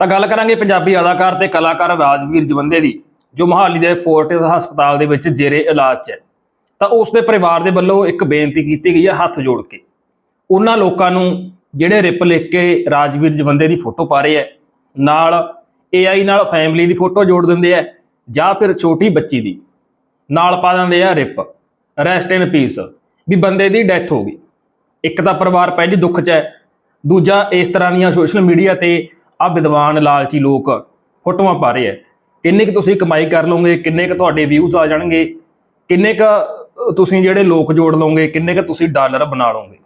ਤਾਂ ਗੱਲ ਕਰਾਂਗੇ ਪੰਜਾਬੀ ਅਦਾਕਾਰ ਤੇ ਕਲਾਕਾਰ ਰਾਜਵੀਰ ਜਵੰਦੇ ਦੀ, ਜੋ ਮੋਹਾਲੀ ਦੇ ਫੋਰਟਿਸ ਹਸਪਤਾਲ ਦੇ ਵਿੱਚ ਜੇਰੇ ਇਲਾਜ 'ਚ ਹੈ। ਤਾਂ ਉਸ ਦੇ ਪਰਿਵਾਰ ਦੇ ਵੱਲੋਂ ਇੱਕ ਬੇਨਤੀ ਕੀਤੀ ਗਈ ਹੈ ਹੱਥ ਜੋੜ ਕੇ। ਉਹਨਾਂ ਲੋਕਾਂ ਨੂੰ ਜਿਹੜੇ ਰਿਪ ਲਿਖ ਕੇ ਰਾਜਵੀਰ ਜਵੰਦੇ ਦੀ ਫੋਟੋ ਪਾ ਰਹੇ ਹੈ, ਨਾਲ AI ਨਾਲ ਫੈਮਿਲੀ ਦੀ ਫੋਟੋ ਜੋੜ ਦਿੰਦੇ ਆ ਜਾਂ ਫਿਰ ਛੋਟੀ ਬੱਚੀ ਦੀ। ਨਾਲ ਪਾ ਦਿੰਦੇ ਆ ਰਿਪ ਰੈਸਟ ਇਨ ਪੀਸ ਵੀ ਬੰਦੇ ਦੀ ਡੈਥ ਹੋ ਗਈ। ਇੱਕ ਤਾਂ ਪਰਿਵਾਰ ਪਹਿਲੀ ਦੁੱਖ 'ਚ ਹੈ, ਦੂਜਾ ਇਸ ਤਰ੍ਹਾਂ ਦੀਆਂ ਸੋਸ਼ਲ ਮੀਡੀਆ ਤੇ ਆ ਵਿਦਵਾਨ ਲਾਲਚੀ ਲੋਕ ਫੋਟੋਆਂ ਪਾ ਰਹੇ ਆ। ਕਿੰਨੇ ਕੁ ਤੁਸੀਂ ਕਮਾਈ ਕਰ ਲਓਗੇ, ਕਿੰਨੇ ਕੁ ਤੁਹਾਡੇ ਵਿਊਜ਼ ਆ ਜਾਣਗੇ, ਕਿੰਨੇ ਕੁ ਤੁਸੀਂ ਜਿਹੜੇ ਲੋਕ ਜੋੜ ਲਓਗੇ, ਕਿੰਨੇ ਕੁ ਤੁਸੀਂ ਡਾਲਰ ਬਣਾ ਲਓਗੇ।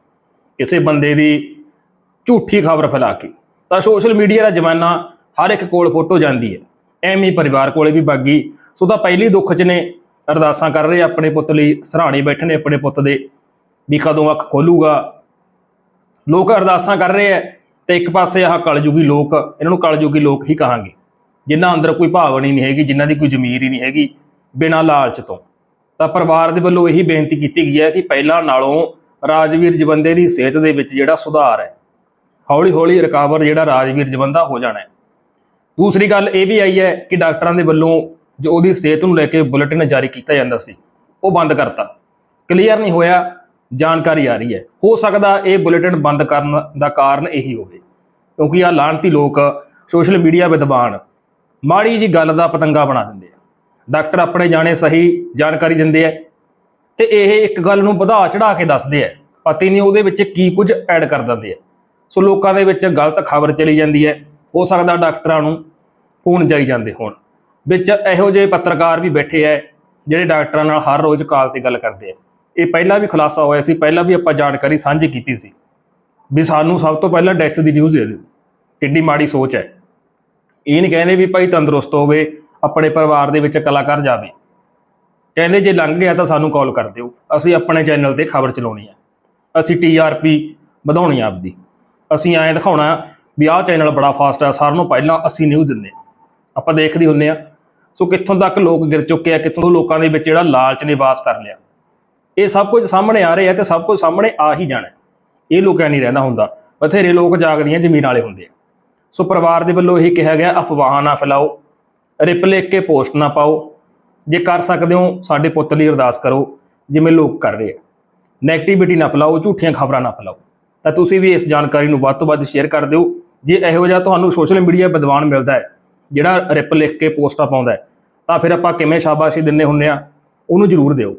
ਕਿਸੇ ਬੰਦੇ ਦੀ ਝੂਠੀ ਖਬਰ ਫੈਲਾ ਕੇ। ਤਾਂ ਸੋਸ਼ਲ ਮੀਡੀਆ ਦਾ ਜ਼ਮਾਨਾ ਹਰ ਇੱਕ ਕੋਲ ਫੋਟੋ ਜਾਂਦੀ ਹੈ। ਐਵੇਂ ਪਰਿਵਾਰ ਕੋਲੇ ਵੀ ਬਾਗੀ। ਸੋ ਤਾਂ ਪਹਿਲੀ ਦੁੱਖ 'ਚ ਨੇ, ਅਰਦਾਸਾਂ ਕਰ ਰਹੇ ਆਪਣੇ ਪੁੱਤ ਲਈ। ਸਰਾਣੇ ਬੈਠੇ ਨੇ ਆਪਣੇ ਪੁੱਤ ਦੇ। ਵੀ ਕਦੋਂ ਅੱਖ ਖੋਲੂਗਾ। ਲੋਕ ਅਰਦਾਸਾਂ ਕਰ ਰਹੇ ਐ ਤੇ ਇੱਕ ਪਾਸੇ ਆਹ ਕਲਯੁਗੀ ਲੋਕ, ਇਹਨਾਂ ਨੂੰ ਕਲਯੁਗੀ ਲੋਕ ਹੀ ਕਹਾਂਗੇ। ਜਿਨ੍ਹਾਂ ਅੰਦਰ ਕੋਈ ਭਾਵਨਾ ਹੀ ਨਹੀਂ ਹੈਗੀ, ਜਿਨ੍ਹਾਂ ਦੀ ਕੋਈ ਜ਼ਮੀਰ ਹੀ ਨਹੀਂ ਹੈਗੀ, ਬਿਨਾਂ ਲਾਲਚ ਤੋਂ। ਤਾਂ ਪਰਿਵਾਰ ਦੇ ਵੱਲੋਂ ਇਹੀ ਬੇਨਤੀ ਕੀਤੀ ਗਈ ਹੈ ਕਿ ਪਹਿਲਾਂ ਨਾਲੋਂ ਰਾਜਵੀਰ ਜਵੰਦੇ ਦੀ ਸਿਹਤ ਦੇ ਵਿੱਚ ਜਿਹੜਾ ਸੁਧਾਰ ਹੈ ਹੌਲੀ ਹੌਲੀ ਰਿਕਵਰ ਜਿਹੜਾ ਰਾਜਵੀਰ ਜਵੰਦਾ ਹੋ ਜਾਣਾ ਹੈ। ਦੂਸਰੀ ਗੱਲ ਇਹ ਵੀ ਆਈ ਹੈ ਕਿ ਡਾਕਟਰਾਂ ਦੇ ਵੱਲੋਂ ਜੋ ਉਹਦੀ ਸਿਹਤ ਨੂੰ ਲੈ ਕੇ ਬੁਲੇਟਿਨ ਜਾਰੀ ਕੀਤਾ ਜਾਂਦਾ ਸੀ, ਉਹ ਬੰਦ ਕਰਤਾ। ਕਲੀਅਰ ਨਹੀਂ ਹੋਇਆ ਜਾਣਕਾਰੀ ਆ ਰਹੀ ਹੈ। ਹੋ ਸਕਦਾ ਇਹ ਬੁਲੇਟਿਨ ਬੰਦ ਕਰਨ ਦਾ ਕਾਰਨ ਇਹੀ ਹੋਵੇ। ਕਿਉਂਕਿ ਆ ਲਾਂਤੀ ਲੋਕ ਸੋਸ਼ਲ ਮੀਡੀਆ ਵਿਦਵਾਨ ਮਾੜੀ ਜੀ ਗੱਲ ਦਾ ਪਤੰਗਾ ਬਣਾ ਦਿੰਦੇ ਆ। ਡਾਕਟਰ ਆਪਣੇ ਜਾਣੇ ਸਹੀ ਜਾਣਕਾਰੀ ਦਿੰਦੇ ਆ ਤੇ ਇਹ ਇੱਕ ਗੱਲ ਨੂੰ ਵਧਾ ਚੜਾ ਕੇ ਦੱਸਦੇ ਆ। ਪਤੀ ਨਹੀਂ ਉਹਦੇ ਵਿੱਚ ਕੀ ਕੁਝ ਐਡ ਕਰ ਦਿੰਦੇ ਆ। ਸੋ ਲੋਕਾਂ ਦੇ ਵਿੱਚ ਗਲਤ ਖਬਰ ਚਲੀ ਜਾਂਦੀ ਹੈ। ਹੋ ਸਕਦਾ ਡਾਕਟਰਾਂ ਨੂੰ ਫੋਨ ਜਾਈ ਜਾਂਦੇ ਹੋਣ। ਵਿੱਚ ਇਹੋ ਜਿਹੇ ਪੱਤਰਕਾਰ ਵੀ ਬੈਠੇ ਐ ਜਿਹੜੇ ਡਾਕਟਰਾਂ ਨਾਲ ਹਰ ਰੋਜ਼ ਕਾਲ ਤੇ ਗੱਲ ਕਰਦੇ ਆ। ਇਹ ਪਹਿਲਾਂ ਵੀ ਖੁਲਾਸਾ ਹੋਇਆ ਸੀ, ਪਹਿਲਾਂ ਵੀ ਆਪਾਂ ਜਾਣਕਾਰੀ ਸਾਂਝੀ ਕੀਤੀ ਸੀ। ਵੀ ਸਾਨੂੰ ਸਭ ਤੋਂ ਪਹਿਲਾਂ ਡੈਥ ਦੀ ਨਿਊਜ਼ ਦੇ ਦਿਓ। ਕਿੰਨੀ ਮਾੜੀ ਸੋਚ ਹੈ। ਇਹ ਨਹੀਂ ਕਹਿੰਦੇ ਵੀ ਭਾਈ ਤੰਦਰੁਸਤ ਹੋਵੇ, ਆਪਣੇ ਪਰਿਵਾਰ ਦੇ ਵਿੱਚ ਕਲਾਕਾਰ ਜਾਵੇ। ਕਹਿੰਦੇ ਜੇ ਲੰਘ ਗਿਆ ਤਾਂ ਸਾਨੂੰ ਕਾਲ ਕਰ ਦਿਓ। ਅਸੀਂ ਆਪਣੇ ਚੈਨਲ ਤੇ ਖਬਰ ਚਲਾਉਣੀ ਹੈ। ਅਸੀਂ ਟੀਆਰਪੀ ਵਧਾਉਣੀ ਆ ਆਪਦੀ। ਅਸੀਂ ਐਂ ਦਿਖਾਉਣਾ ਵੀ ਆਹ ਚੈਨਲ ਬੜਾ ਫਾਸਟ ਆ ਸਾਰਿਆਂ ਨੂੰ ਪਹਿਲਾਂ ਅਸੀਂ ਨਿਊਜ਼ ਦਿੰਦੇ ਹਾਂ। ਆਪਾਂ ਦੇਖਦੇ ਹੁੰਨੇ ਆ ਸੋ ਕਿੱਥੋਂ ਤੱਕ ਲੋਕ ਗਿਰ ਚੁੱਕੇ ਆ, ਕਿੱਥੋਂ ਲੋਕਾਂ ਦੇ ਵਿੱਚ ਜਿਹੜਾ ਲਾਲਚ ਨੇ ਵਾਸ ਕਰ ਲਿਆ। ਇਹ ਸਭ ਕੁਝ ਸਾਹਮਣੇ ਆ ਰਿਹਾ ਤੇ ਸਭ ਕੁਝ ਸਾਹਮਣੇ ਆ ਹੀ ਜਾਣਾ ਇਹ ਲੋਕਾਂ ਨਹੀਂ ਰਹਿੰਦਾ ਹੁੰਦਾ। ਬਥੇਰੇ ਲੋਕ ਜਾਗਦੀਆਂ ਜ਼ਮੀਨ ਵਾਲੇ ਹੁੰਦੇ ਆ। ਸੋ ਪਰਿਵਾਰ ਦੇ ਵੱਲੋਂ ਇਹ ਕਿਹਾ ਗਿਆ, ਅਫਵਾਹਾਂ ਨਾ ਫੈਲਾਓ, ਰਿਪ ਲਿਖ ਕੇ ਪੋਸਟ ਨਾ ਪਾਓ। ਜੇ ਕਰ ਸਕਦੇ ਹੋ, ਸਾਡੇ ਪੁੱਤ ਲਈ ਅਰਦਾਸ ਕਰੋ, ਜਿਵੇਂ ਲੋਕ ਕਰ ਰਹੇ ਆ। ਨੈਗੇਟਿਵਿਟੀ ਨਾ ਫੈਲਾਓ, ਝੂਠੀਆਂ ਖਬਰਾਂ ਨਾ ਫੈਲਾਓ। ਤਾਂ ਤੁਸੀਂ ਵੀ ਇਸ ਜਾਣਕਾਰੀ ਨੂੰ ਵੱਧ ਤੋਂ ਵੱਧ ਸ਼ੇਅਰ ਕਰ ਦਿਓ। ਜੇ ਇਹੋ ਜਿਹਾ ਤੁਹਾਨੂੰ ਸੋਸ਼ਲ ਮੀਡੀਆ ਵਿਦਵਾਨ ਮਿਲਦਾ ਹੈ, ਜਿਹੜਾ ਰਿਪ ਲਿਖ ਕੇ ਪੋਸਟਾਂ ਪਾਉਂਦਾ ਤਾਂ ਫਿਰ ਆਪਾਂ ਕਿਵੇਂ ਸ਼ਾਬਾਸ਼ੀ ਦਿੰਨੇ ਹੁੰਨੇ ਆ, ਉਹਨੂੰ ਜ਼ਰੂਰ ਦਿਓ।